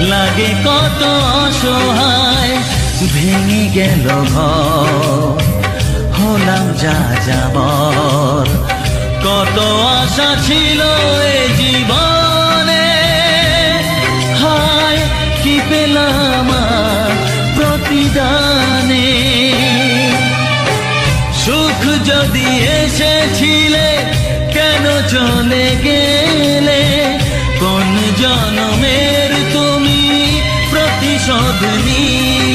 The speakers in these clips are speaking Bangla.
লাগে কত অসহায়, ভেঙে গেল হলাম যা যাবর কত আশা ছিল এ জীবনে। হায়, কি পেলাম প্রতিদানে। সুখ যদি এসেছিলে, কেন চলে গেলে? কোন জনমের প্রতিশোধ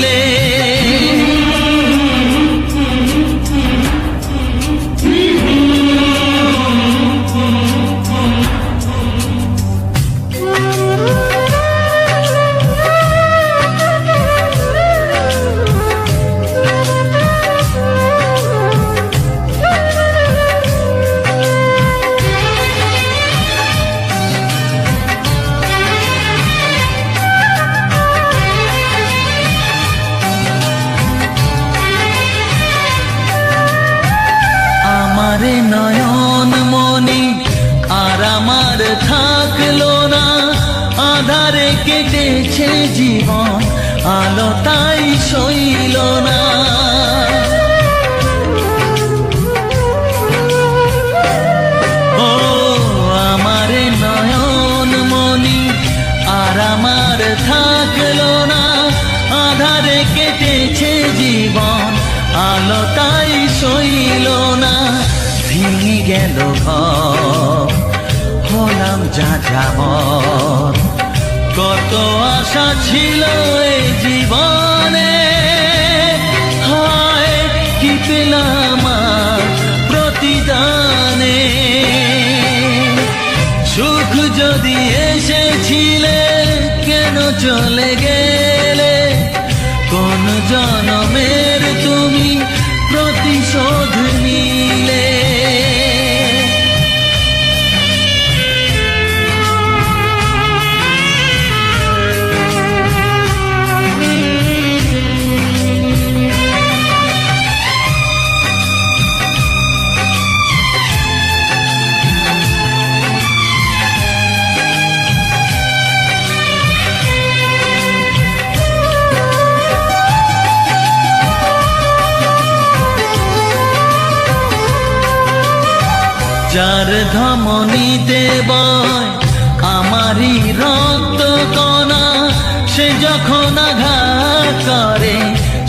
আমার নয়ন মনি, আর আমার থাকল না। আধারে কেটেছে জীবন, আলো তাই সইল না। ও আমার নয়ন মনি, আর আমার থাকল গেল হলাম যা যাবর কত আশা ছিল এই জীবনে। হয়, কি পেলাম প্রতিদানে। সুখ যদি এসেছিলে, কেন চলে গেলে? কোন জনমের যার ধমনি বয় আমারই রক্ত কণা, সে যখন আঘাত করে,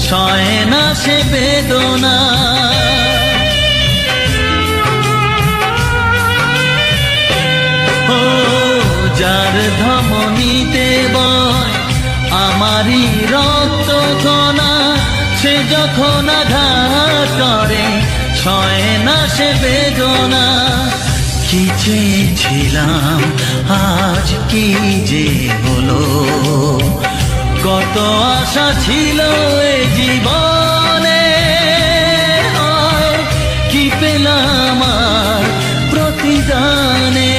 সয় না সে বেদনা। যার ধমনীতে বয় আমারই রক্ত কণা, সে যখন আঘাত করে ছয় না সে বেদনা। কি চেয়েছিলাম আজ কি যে হলো? কত আশা ছিল এ জীবনে কি পেলাম আর প্রতিদানে?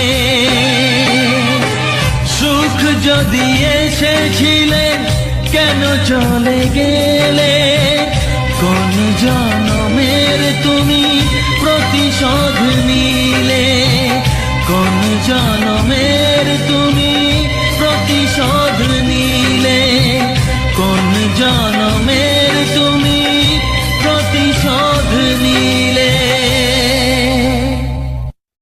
সুখ যদি এসেছিলে, কেন চলে গেলে? কোন জনমের তুমি প্রতিশোধ নিলে? কোন জনমের তুমি প্রতিশোধ